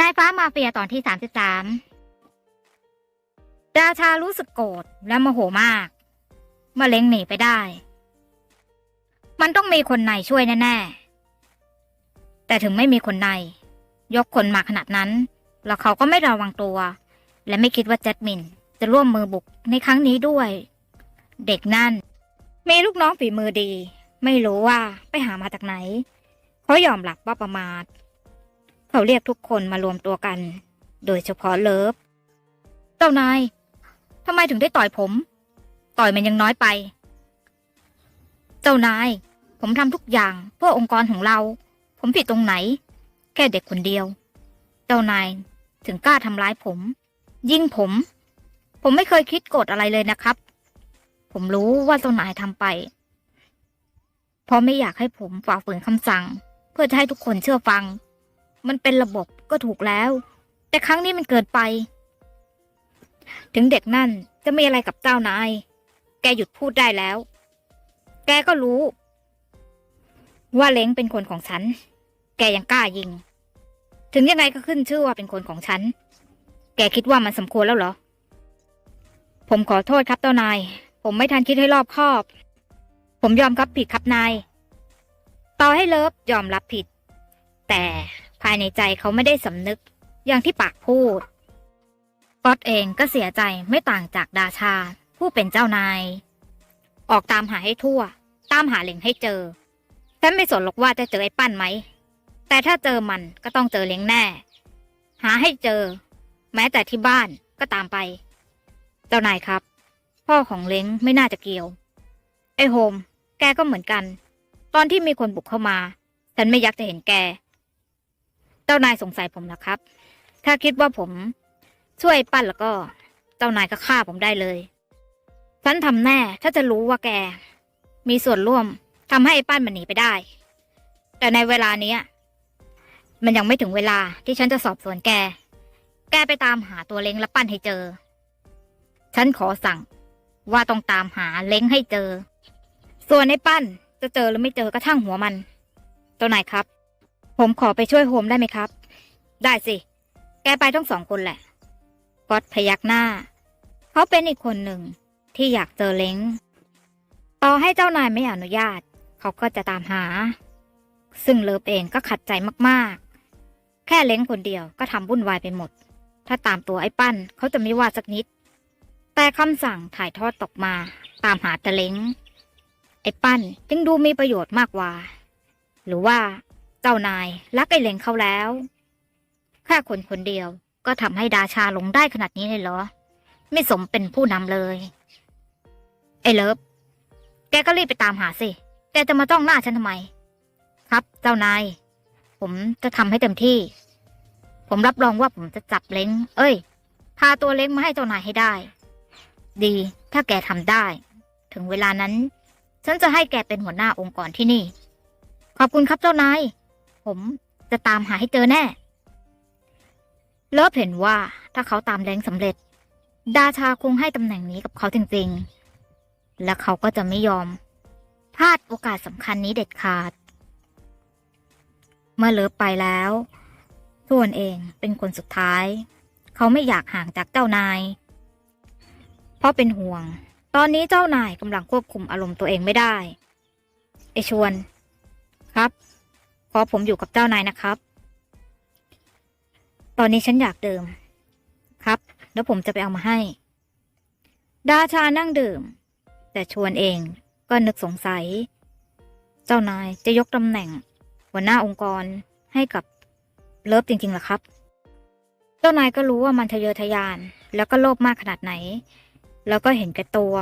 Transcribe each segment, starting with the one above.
นายฟ้ามาเฟียตอนที่สามสิบสามราชารู้สึกโกรธและโมโหมากเมื่อเล้งหนีไปได้ มันต้องมีคนในช่วยแน่ๆ แต่ถึงไม่มีคนใน ยกคนมาขนาดนั้น แล้วเขาก็ไม่ระวังตัว และไม่คิดว่าแจ็ดมิน จะร่วมมือบุกในครั้งนี้ด้วย เด็กนั่น มีลูกน้องฝีมือดี ไม่รู้ว่าไปหามาจากไหนเขายอมรับว่าประมาท เขาเรียกทุกคนมารวมตัวกัน โดยเฉพาะเลิฟ เจ้านายทำไมถึงได้ต่อยผม ต่อยมันยังน้อยไป เจ้านาย ผมทำทุกอย่างเพื่อองค์กรของเรา ผมผิดตรงไหน แค่เด็กคนเดียว เจ้านายถึงกล้าทำร้ายผม ยิ่งผม ผมไม่เคยคิดโกรธอะไรเลยนะครับ ผมรู้ว่าเจ้านายทำไป เพราะไม่อยากให้ผมฝ่าฝืนคำสั่ง เพื่อจะให้ทุกคนเชื่อฟัง มันเป็นระบบก็ถูกแล้ว แต่ครั้งนี้มันเกินไป ถึงเด็กนั่นจะมีอะไรกับเจ้านาย แกหยุดพูดได้แล้ว แกก็รู้ ว่าเล้งเป็นคนของฉัน แกยังกล้ายิง ถึงยังไงก็ขึ้นชื่อว่าเป็นคนของฉัน แกคิดว่ามันสมควรแล้วเหรอ ผมขอโทษครับเจ้านาย ผมไม่ทันคิดให้รอบคอบ ผมยอมครับผิดครับนาย ต่อให้เลิฟยอมรับผิด แต่ ภายในใจเขาไม่ได้สำนึก อย่างที่ปากพูดป๊อตเองก็เสียใจไม่ต่างจากดาชา ผู้เป็นเจ้านาย ออกตามหาให้ทั่ว ตามหาเหล็งให้เจอฉันไม่สนหรอกว่าจะเจอไอ้ปั้นไหม แต่ถ้าเจอมันก็ต้องเจอเล้งแน่ หาให้เจอ แม้แต่ที่บ้านก็ตามไป เจ้านายครับ พ่อของเล้งไม่น่าจะเกี่ยว ไอ้โฮม แกก็เหมือนกัน ตอนที่มีคนบุกเข้ามา ฉันไม่อยากจะเห็นแก เจ้านายสงสัยผมนะครับ ถ้าคิดว่าผมช่วยปั้นแล้วก็ เจ้านายก็ฆ่าผมได้เลย ฉันทำแน่ถ้าจะรู้ว่าแก มีส่วนร่วมทำให้ไอ้ปั้นมันหนีไปได้ แต่ในเวลาเนี้ยมันยังไม่ถึงเวลาที่ฉันจะสอบสวนแก แกไปตามหาตัวเล้งและปั้นให้เจอ ฉันขอสั่งว่าต้องตามหาเล้งให้เจอ ส่วนไอ้ปั้นจะเจอหรือไม่เจอก็ช่างหัวมันเจ้านายครับ ผมขอไปช่วยโฮมได้ไหมครับ ได้สิ แกไปทั้งสองคนแหละ ก๊อตพยักหน้า เขาเป็นอีกคนหนึ่งที่อยากเจอเล้ง ต่อให้เจ้านายไม่อนุญาต เขาก็จะตามหา ซึ่งเลิฟเองก็ขัดใจมากๆ แค่เล้งคนเดียวก็ทำวุ่นวายไปหมด ถ้าตามตัวไอ้ปั้นเขาจะไม่ว่าสักนิด แต่คำสั่งถ่ายทอดตกมา ตามหาแต่เล้งไอ้ปั้นจึงดูมีประโยชน์มากกว่า หรือว่า เจ้านายรักไอ้เลงเขาแล้วแค่คนคนเดียวก็ทำให้ดาชาลงได้ขนาดนี้เลยเหรอ ไม่สมเป็นผู้นำเลย ไอ้เลิฟ แกก็รีบไปตามหาสิ แกจะมาจ้องหน้าฉันทำไม ครับเจ้านาย ผมจะทำให้เต็มที่ ผมรับรองว่าผมจะจับเล้ง เอ้ย พาตัวเล้งมาให้เจ้านายให้ได้ ดี ถ้าแกทำได้ ถึงเวลานั้น ฉันจะให้แกเป็นหัวหน้าองค์กรที่นี่ ขอบคุณครับเจ้านาย ผมจะตามหาให้เจอแน่ เลิฟเห็นว่าถ้าเขาตามแรงสำเร็จ ดาชาคงให้ตำแหน่งนี้กับเขาจริงๆ และเขาก็จะไม่ยอม พลาดโอกาสสำคัญนี้เด็ดขาด เมื่อเลิฟไปแล้วส่วนเองเป็นคนสุดท้าย เขาไม่อยากห่างจากเจ้านาย เพราะเป็นห่วง ตอนนี้เจ้านายกำลังควบคุมอารมณ์ตัวเองไม่ได้ ไอชวน ครับ ขอผมอยู่กับเจ้านายนะครับ ตอนนี้ฉันอยากดื่ม ครับ แล้วผมจะไปเอามาให้ ดาชานั่งดื่ม แต่ชวนเองก็นึกสงสัย เจ้านายจะยกตำแหน่ง หัวหน้าองค์กรให้กับเลิฟจริงๆหรอครับ เจ้านายก็รู้ว่ามันทะเยอทะยาน แล้วก็โลภมากขนาดไหน แล้วก็เห็นแก่ตัว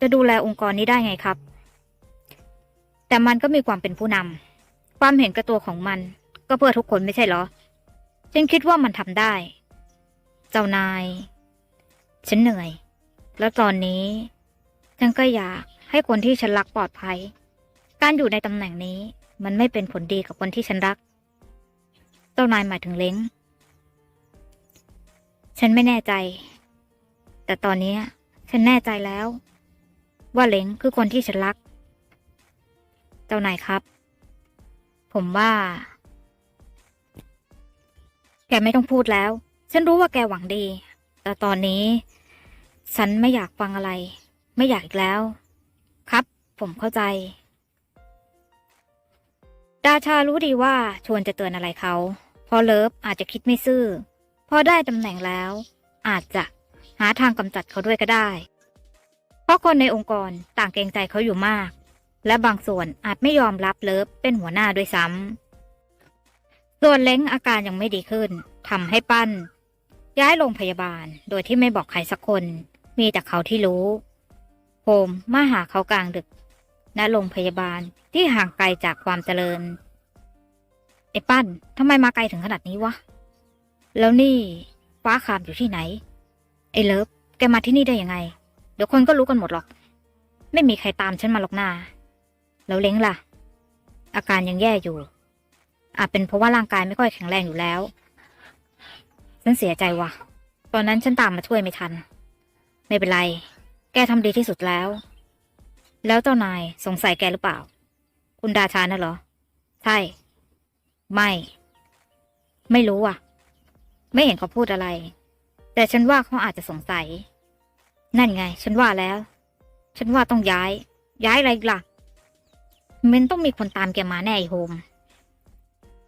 จะดูแลองค์กรนี้ได้ไงครับ แต่มันก็มีความเป็นผู้นำ ความเห็นแก่ตัวของมัน ก็เพื่อทุกคนไม่ใช่เหรอ ฉันคิดว่ามันทำได้ เจ้านาย ฉันเหนื่อย แล้วตอนนี้ ฉันก็อยากให้คนที่ฉันรักปลอดภัย การอยู่ในตำแหน่งนี้ มันไม่เป็นผลดีกับคนที่ฉันรัก เจ้านายหมายถึงเล้ง ฉันไม่แน่ใจ แต่ตอนนี้ฉันแน่ใจแล้ว ว่าเล้งคือคนที่ฉันรัก เจ้านายครับ ผมว่า แกไม่ต้องพูดแล้ว ฉันรู้ว่าแกหวังดี แต่ตอนนี้ ฉันไม่อยากฟังอะไร ไม่อยากอีกแล้ว ครับ ผมเข้าใจดาชารู้ดีว่าชวนจะเตือนอะไรเขาพราะเลิฟอาจจะคิดไม่ซื่อ พอได้ตำแหน่งแล้ว อาจจะหาทางกำจัดเขาด้วยก็ได้ เพราะคนในองค์กรต่างเกรงใจเขาอยู่มาก และบางส่วนอาจไม่ยอมรับเลิฟเป็นหัวหน้าด้วยซ้ำ ส่วนเล้งอาการยังไม่ดีขึ้นทำให้ปั้น ย้ายโรงพยาบาลโดยที่ไม่บอกใครสักคน มีแต่เขาที่รู้โฮมมาหาเขากลางดึกณโรงพยาบาลที่ห่างไกลจากความเจริญไอ้ปั้นทำไมมาไกลถึงขนาดนี้วะ แล้วนี่ฟ้าคามอยู่ที่ไหน ไอ้เลิฟ แกมาที่นี่ได้ยังไง เดี๋ยวคนก็รู้กันหมดหรอก ไม่มีใครตามฉันมาหรอกนา แล้วเล้งล่ะ อาการยังแย่อยู่ อาจเป็นเพราะว่าร่างกายไม่ค่อยแข็งแรงอยู่แล้ว ฉันเสียใจว่ะ ตอนนั้นฉันตามมาช่วยไม่ทัน ไม่เป็นไร แกทำดีที่สุดแล้ว แล้วเจ้านายสงสัยแกหรือเปล่า คุณดาชานะเหรอ ใช่ ไม่ ไม่รู้อะ ไม่เห็นเขาพูดอะไร แต่ฉันว่าเขาอาจจะสงสัย นั่นไง ฉันว่าแล้ว ฉันว่าต้องย้าย ย้ายอะไรล่ะ มันต้องมีคนตามแกมาแน่ไอโฮม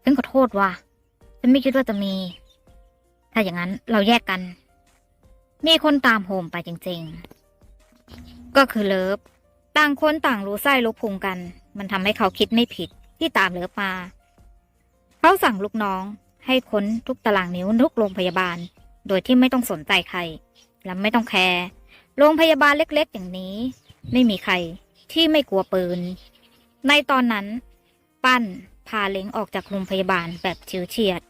ฉันขอโทษว่ะฉันไม่คิดว่าจะมี ถ้าอย่างนั้นเราแยกกัน มีคนตามโฮมไปจริง ๆ ก็คือเลิฟ ต่างคนต่างรู้ไส้รู้พุงกัน มันทำให้เขาคิดไม่ผิดที่ตามเลิฟมา เขาสั่งลูกน้องให้ค้นทุกตารางนิ้วทุกโรงพยาบาล โดยที่ไม่ต้องสนใจใคร และไม่ต้องแคร์ โรงพยาบาลเล็ก ๆ อย่างนี้ ไม่มีใครที่ไม่กลัวปืน ในตอนนั้น ปั้นพาเล้งออกจากโรงพยาบาลแบบชิวเฉียด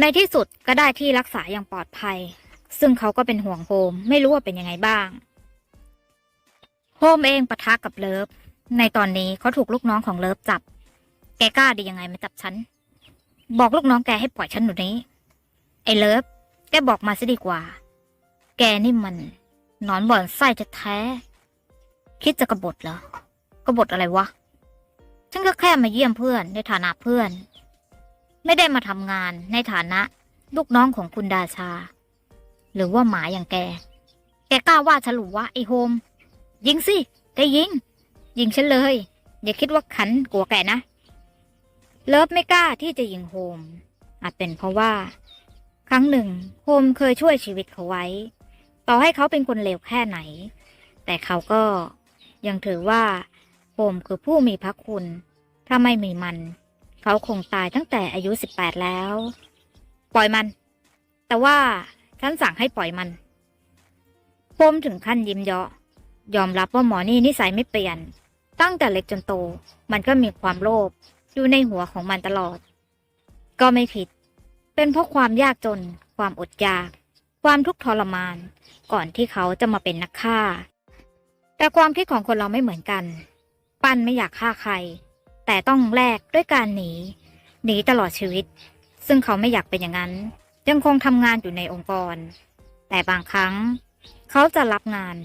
ในที่สุดก็ได้ที่รักษาอย่างปลอดภัย ซึ่งเขาก็เป็นห่วงโฮมไม่รู้ว่าเป็นยังไงบ้างโฮมเองปะทะกับเลิฟ ในตอนนี้เขาถูกลูกน้องของเลิฟจับ แกกล้าดียังไงมาจับฉัน บอกลูกน้องแกให้ปล่อยฉันหนูนี้ ไอ้เลิฟ แกบอกมาซะดีกว่า แกนี่มัน นอนบ่อนไส้จะแท้ คิดจะกบฏเหรอกบฏอะไรวะ ฉันก็แค่มาเยี่ยมเพื่อนในฐานะเพื่อน ไม่ได้มาทำงานในฐานะลูกน้องของคุณดาชา หรือว่าหมาอย่างแก แกกล้าว่าฉันหรือวะไอโฮม ยิงสิแกยิง ยิงฉันเลย อย่าคิดว่าขันกลัวแกนะ เลิฟไม่กล้าที่จะยิงโฮม อาจเป็นเพราะว่า ครั้งหนึ่งโฮมเคยช่วยชีวิตเขาไว้ ต่อให้เขาเป็นคนเลวแค่ไหน แต่เขาก็ยังถือว่า มคือผู้มีพระคุณ ถ้าไม่มีมัน เขาคงตายตั้งแต่อายุสิบแปดแล้ว ปล่อยมัน แต่ว่าฉันสั่งให้ปล่อยมันโฮมถึงขั้นยิ้มเยาะ ยอมรับว่าหมอนี่นิสัยไม่เปลี่ยน ตั้งแต่เล็กจนโต มันก็มีความโลภอยู่ในหัวของมันตลอด ก็ไม่ผิด เป็นเพราะความยากจน ความอดอยาก ความทุกข์ทรมาน ก่อนที่เขาจะมาเป็นนักฆ่า แต่ความคิดของคนเราไม่เหมือนกัน ปั้นไม่อยากฆ่าใคร แต่ต้องแลกด้วยการหนี หนีตลอดชีวิต ซึ่งเขาไม่อยากเป็นอย่างนั้น ยังคงทำงานอยู่ในองค์กร แต่บางครั้ง เขาจะรับงาน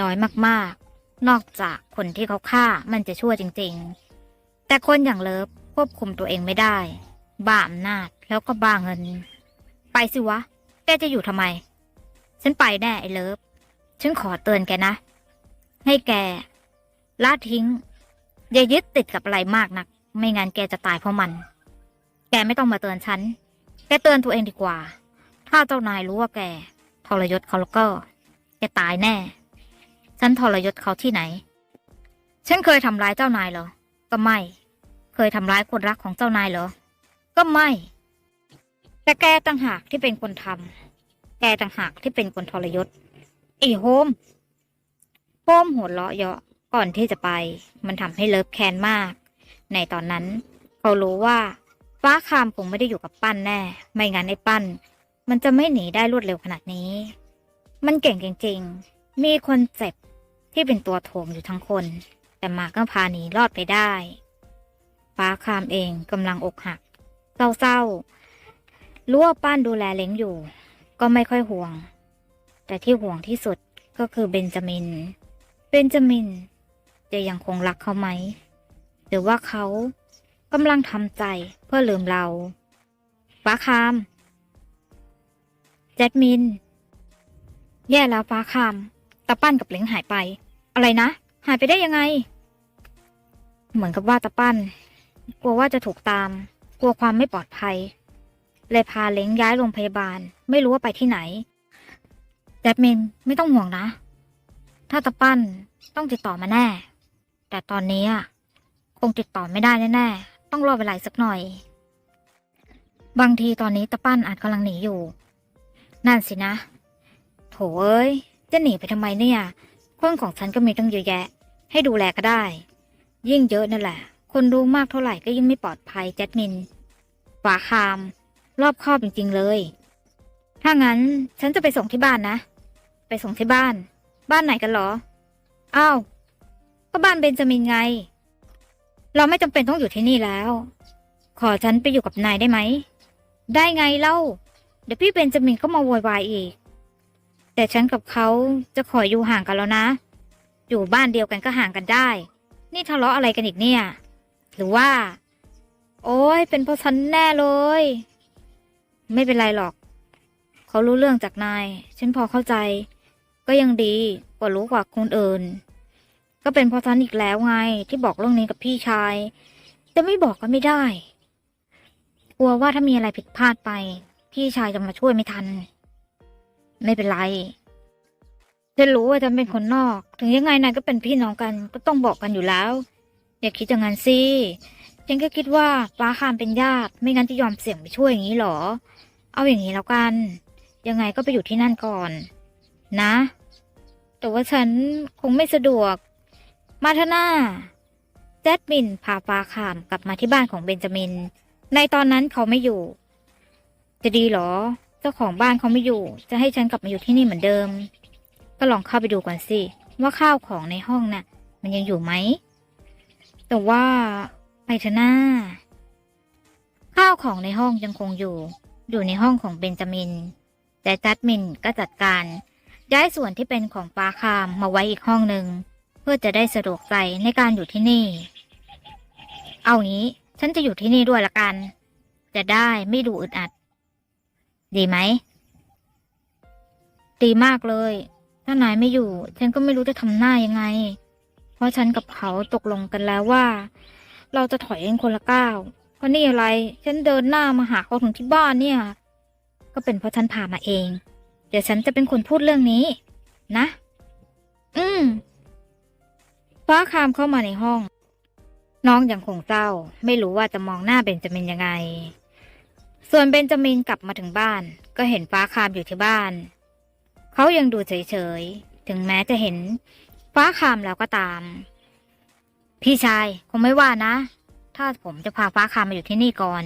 น้อยมากๆ นอกจากคนที่เขาฆ่ามันจะชั่วจริง ๆ แต่คนอย่างเลิฟควบคุมตัวเองไม่ได้ บ้าอำนาจแล้วก็บ้าเงิน ไปสิวะ แกจะอยู่ทำไม ฉันไปแน่ไอ้เลิฟ ฉันขอเตือนแกนะ ให้แกละทิ้ง อย่ายึดติดกับอะไรมากนัก ไม่งั้นแกจะตายเพราะมัน แกไม่ต้องมาเตือนฉัน แกเตือนตัวเองดีกว่า ถ้าเจ้านายรู้ว่าแกทรยศเขาแล้วก็ แกตายแน่ ฉันทรยศเขาที่ไหน ฉันเคยทำร้ายเจ้านายเหรอ ก็ไม่ เคยทำร้ายคนรักของเจ้านายเหรอ ก็ไม่ แต่แกต่างหากที่เป็นคนทำ แกต่างหากที่เป็นคนทรยศไอ้โฮมโฮมหัวเราะเยาะ ก่อนที่จะไป มันทำให้เลิฟแคนมาก ในตอนนั้น เขารู้ว่าฟ้าคามคงไม่ได้อยู่กับปั้นแน่ ไม่งั้นไอ้ปั้น มันจะไม่หนีได้รวดเร็วขนาดนี้ มันเก่งจริงๆ มีคนเจ็บที่เป็นตัวโถมอยู่ทั้งคน แต่มาก็พาหนีรอดไปได้ ฟ้าคามเองกำลังอกหักเศร้าๆรู้ว่าป้านดูแลเล้งอยู่ ก็ไม่ค่อยห่วง แต่ที่ห่วงที่สุดก็คือเบนจามิน เบนจามิน จะยังคงรักเขาไหม หรือว่าเขากำลังทำใจเพื่อลืมเราฟ้าคาม แจดมิน แย่แล้วฟ้าคามตาปั้นกับเล้งหายไป อะไรนะ หายไปได้ยังไง เหมือนกับว่าตาปั้น กลัวว่าจะถูกตาม กลัวความไม่ปลอดภัย เลยพาเล้งย้ายโรงพยาบาล ไม่รู้ว่าไปที่ไหนแจดมินไม่ต้องห่วงนะ ถ้าตาปั้นต้องติดต่อมาแน่ แต่ตอนนี้อะคงติดต่อไม่ได้แน่ๆ ต้องรอเวลาสักหน่อย บางทีตอนนี้ตาปั้นอาจกำลังหนีอยู่ นั่นสินะ โถเอ้ย จะหนีไปทำไมเนี่ย คนของฉันก็มีตั้งเยอะแยะ ให้ดูแลก็ได้ ยิ่งเยอะนั่นแหละ คนรู้มากเท่าไหร่ก็ยิ่งไม่ปลอดภัยแจดมินฝาคาม รอบคอบจริงๆเลย ถ้างั้นฉันจะไปส่งที่บ้านนะ ไปส่งที่บ้าน บ้านไหนกันหรอ อ้าว ก็บ้านเบนจามินไง เราไม่จำเป็นต้องอยู่ที่นี่แล้ว ขอฉันไปอยู่กับนายได้ไหม ได้ไงเล่า เดี๋ยวพี่เบนจามินก็มาโวยวายอีก แต่ฉันกับเขาจะขออยู่ห่างกันแล้วนะ อยู่บ้านเดียวกันก็ห่างกันได้ นี่ทะเลาะอะไรกันอีกเนี่ย หรือว่า โอ้ยเป็นเพราะฉันแน่เลย ไม่เป็นไรหรอก เขารู้เรื่องจากนาย ฉันพอเข้าใจ ก็ยังดีกว่ารู้กว่าคนอื่น ก็เป็นเพราะฉันอีกแล้วไง ที่บอกเรื่องนี้กับพี่ชายแต่ไม่บอกก็ไม่ได้ กลัวว่าถ้ามีอะไรผิดพลาดไป พี่ชายจะมาช่วยไม่ทัน ไม่เป็นไรฉันรู้ว่าฉันเป็นคนนอก ถึงยังไงนายก็เป็นพี่น้องกัน ก็ต้องบอกกันอยู่แล้ว อย่าคิดอย่างนั้นสิฉันก็คิดว่าฟ้าคามเป็นญาติ ไม่งั้นจะยอมเสี่ยงไปช่วยอย่างนี้หรอ เอาอย่างนี้แล้วกัน ยังไงก็ไปอยู่ที่นั่นก่อน นะ แต่ว่าฉันคงไม่สะดวก มาเถอะน้าแจดมินพาฟ้าคามกลับมาที่บ้านของเบนจามิน ในตอนนั้นเขาไม่อยู่ จะดีเหรอ เจ้าของบ้านเขาไม่อยู่ จะให้ฉันกลับมาอยู่ที่นี่เหมือนเดิม ก็ลองเข้าไปดูก่อนสิ ว่าข้าวของในห้องน่ะ มันยังอยู่ไหม แต่ว่าไปเถอะน้าข้าวของในห้องยังคงอยู่ อยู่ในห้องของเบนจามิน แต่จัดมินก็จัดการย้ายส่วนที่เป็นของปาคามมาไว้อีกห้องหนึ่ง พื่อจะได้สะดวกใจในการอยู่ที่นี่ เอางี้ ฉันจะอยู่ที่นี่ด้วยละกัน จะได้ไม่ดูอึดอัด ดีไหม ดีมากเลย ถ้านายไม่อยู่ ฉันก็ไม่รู้จะทำหน้ายังไง เพราะฉันกับเขาตกลงกันแล้วว่า เราจะถอยเองคนละก้าว เพราะนี่อะไร ฉันเดินหน้ามาหาเขาถึงที่บ้านเนี่ย ก็เป็นเพราะฉันพามาเอง เดี๋ยวฉันจะเป็นคนพูดเรื่องนี้ นะ อืม ฟ้าคามเข้ามาในห้อง น้องยังคงเศร้า ไม่รู้ว่าจะมองหน้าเบนจามินยังไง ส่วนเบนจามินกลับมาถึงบ้าน ก็เห็นฟ้าคามอยู่ที่บ้าน เขายังดูเฉยๆ ถึงแม้จะเห็นฟ้าคามแล้วก็ตาม พี่ชายคงไม่ว่านะ ถ้าผมจะพาฟ้าคามมาอยู่ที่นี่ก่อน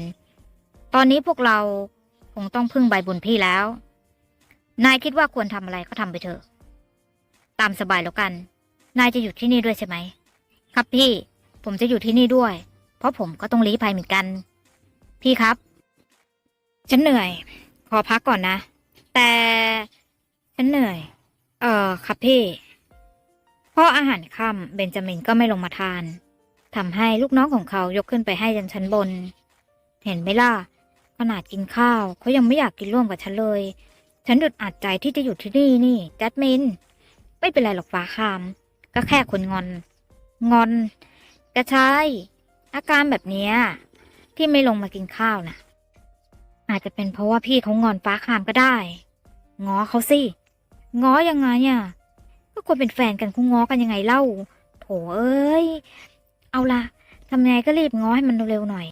ตอนนี้พวกเราคงต้องพึ่งใบบุญพี่แล้ว นายคิดว่าควรทำอะไรก็ทำไปเถอะ ตามสบายแล้วกัน นายจะอยู่ที่นี่ด้วยใช่ไหม ครับพี่ ผมจะอยู่ที่นี่ด้วย เพราะผมก็ต้องลี้ภัยเหมือนกัน พี่ครับ ฉันเหนื่อย ขอพักก่อนนะ แต่ฉันเหนื่อย เออครับพี่พออาหารค่ำเบนจามินก็ไม่ลงมาทานทำให้ลูกน้องของเขายกขึ้นไปให้ยันชั้นบน เห็นไหมล่ะ ขนาดกินข้าวเขายังไม่อยากกินร่วมกับฉันเลย ฉันดุดอัดใจที่จะอยู่ที่นี่นี่จัดมิน ไม่เป็นไรหรอกฟ้าคาม ก็แค่คนงอน งอนก็ใช่อาการแบบเนี้ยที่ไม่ลงมากินข้าวน่ะอาจจะเป็นเพราะว่าพี่เขางอนฟ้าคามก็ได้ง้อเขาสิง้อยังไงอะก็ควรเป็นแฟนกันคงง้อกันยังไงเล่า โถเอ้ย เอาละทำไงก็รีบง้อให้มันเร็วๆหน่อย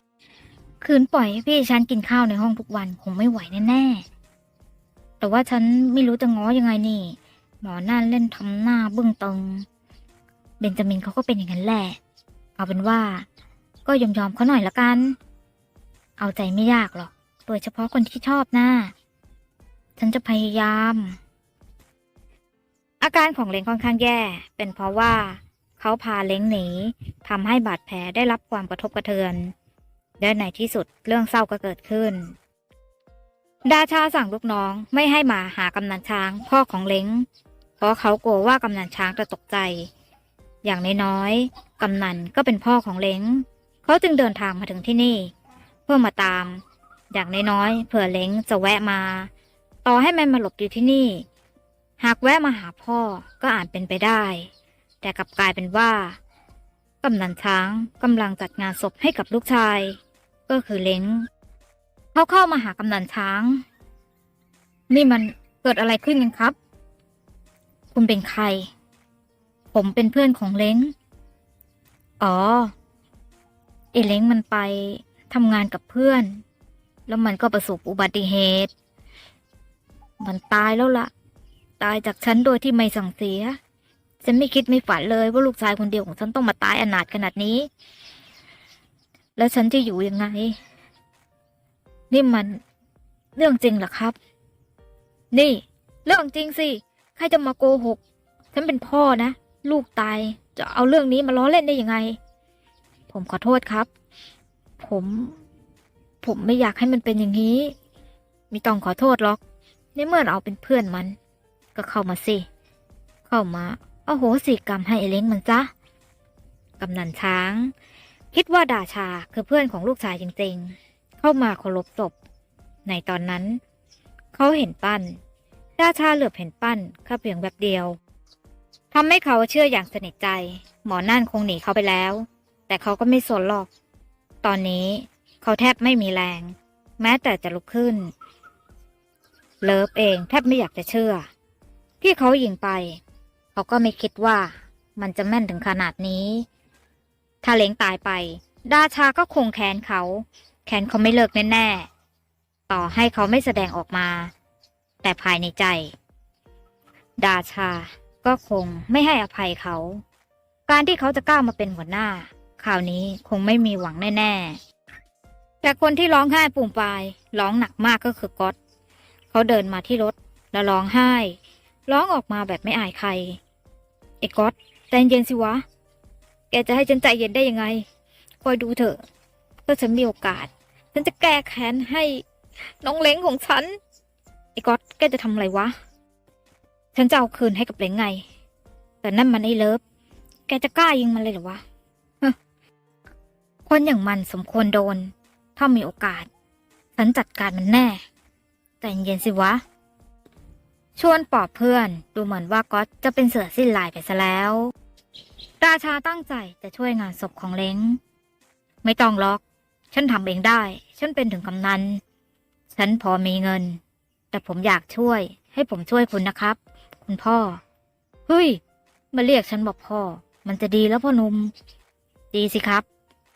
คืนปล่อยให้พี่ฉันกินข้าวในห้องทุกวันคงไม่ไหวแน่ๆ แต่ว่าฉันไม่รู้จะง้อยังไงนี่ หมอนั่นเล่นทำหน้าบึ้งตึง เบนจามินเขาก็เป็นอย่างนั้นแหละ เอาเป็นว่า ก็ยอมยอมๆเขาหน่อยละกัน เอาใจไม่ยากหรอก โดยเฉพาะคนที่ชอบนะฉันจะพยายาม อาการของเล้งค่อนข้างแย่ เป็นเพราะว่า เขาพาเล้งหนีทำให้บาดแผลได้รับความกระทบกระเทือนและในที่สุดเรื่องเศร้าก็เกิดขึ้น ดาชาสั่งลูกน้องไม่ให้มาหากำนันช้างพ่อของเล้งเพราะเขากลัวว่ากำนันช้างจะตกใจ อย่างน้อยๆกำนันก็เป็นพ่อของเล้งเขาจึงเดินทางมาถึงที่นี่ เพื่อมาตาม อย่างน้อยๆเผื่อเล้งจะแวะมา ต่อให้มันมาหลบอยู่ที่นี่ หากแวะมาหาพ่อก็อาจเป็นไปได้ แต่กลับกลายเป็นว่ากำนันช้างกำลังจัดงานศพให้กับลูกชาย ก็คือเล้งเขาเข้ามาหากำนันช้าง นี่มันเกิดอะไรขึ้นกันครับ คุณเป็นใคร ผมเป็นเพื่อนของเล้ง อ๋อไอเล้งมันไปทำงานกับเพื่อน แล้วมันก็ประสบอุบัติเหตุ มันตายแล้วล่ะ ตายจากฉันโดยที่ไม่สั่งเสีย ฉันไม่คิดไม่ฝันเลยว่าลูกชายคนเดียวของฉันต้องมาตายอนาถขนาดนี้ แล้วฉันจะอยู่ยังไง นี่มันเรื่องจริงเหรอครับ นี่ เรื่องจริงสิ ใครจะมาโกหก ฉันเป็นพ่อนะ ลูกตายจะเอาเรื่องนี้มาล้อเล่นได้ยังไง ผมขอโทษครับ ผม ผมไม่อยากให้มันเป็นอย่างนี้ ไม่ต้องขอโทษหรอก ในเมื่อเราเป็นเพื่อนมัน ก็เข้ามาสิ เข้ามาเอาโหสิกรรมให้ไอ้เล้งมันซะกำนันช้าง คิดว่าดาชาคือเพื่อนของลูกชายจริงๆ เข้ามาเคารพศพ ในตอนนั้น เขาเห็นปั้นดาชาเหลือบเห็นปั้นแค่เพียงแบบเดียว ทำให้เขาเชื่ออย่างสนิทใจ หมอนั่นคงหนีเขาไปแล้ว แต่เขาก็ไม่สนหรอก ตอนนี้เขาแทบไม่มีแรง แม้แต่จะลุกขึ้น เลิฟเองแทบไม่อยากจะเชื่อ ที่เขายิงไป เขาก็ไม่คิดว่ามันจะแม่นถึงขนาดนี้ ถ้าเล้งตายไป ดาชาก็คงแค้นเขา แค้นเขาไม่เลิกแน่ๆ ต่อให้เขาไม่แสดงออกมา แต่ภายในใจ ดาชา ก็คงไม่ให้อภัยเขา การที่เขาจะก้าวมาเป็นหัวหน้าคราวนี้คงไม่มีหวังแน่ๆ แต่คนที่ร้องไห้ปุ่มปลายร้องหนักมากก็คือก๊อตเขาเดินมาที่รถแล้วร้องไห้ ร้องออกมาแบบไม่อายใครไอ้ก๊อตใจเย็นสิวะ แกจะให้ฉันใจเย็นได้ยังไง คอยดูเถอะถ้าฉันมีโอกาส ฉันจะแก้แค้นให้น้องเล้งของฉันไอ้ก๊อตแกจะทำอะไรวะ ฉันจะเอาคืนให้กับเลงไง แต่นั่นมันไอ้เลิฟ แกจะกล้ายิงมันเลยเหรอวะ คนอย่างมันสมควรโดน ถ้ามีโอกาส ฉันจัดการมันแน่ใจเย็นสิวะ ชวนปอบเพื่อนดูเหมือนว่าก๊อตจะเป็นเสือสิ้นลายไปซะแล้ว ราชาตั้งใจจะช่วยงานศพของเล้ง ไม่ต้องล็อก ฉันทำเองได้ ฉันเป็นถึงกำนัน ฉันพอมีเงิน แต่ผมอยากช่วย ให้ผมช่วยคุณนะครับ คุณพ่อ เฮ้ย มาเรียกฉันบอกพ่อ มันจะดีแล้วพ่อนุ่ม ดีสิครับ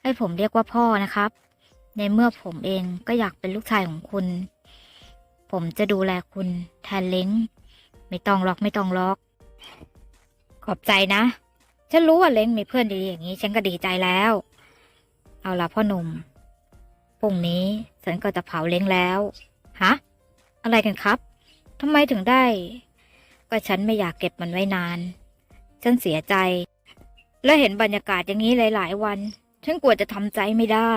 ให้ผมเรียกว่าพ่อนะครับ ในเมื่อผมเองก็อยากเป็นลูกชายของคุณ ผมจะดูแลคุณแทนเล้งไม่ต้องล็อกไม่ต้องล็อก ขอบใจนะ ฉันรู้ว่าเล้งมีเพื่อนดีอย่างนี้ ฉันก็ดีใจแล้ว เอาละพ่อหนุ่มพรุ่งนี้ฉันก็จะเผาเล้งแล้ว ฮะ อะไรกันครับทำไมถึงได้ ก็ฉันไม่อยากเก็บมันไว้นาน ฉันเสียใจ และเห็นบรรยากาศอย่างนี้หลาย ๆ วัน ฉันกลัวจะทำใจไม่ได้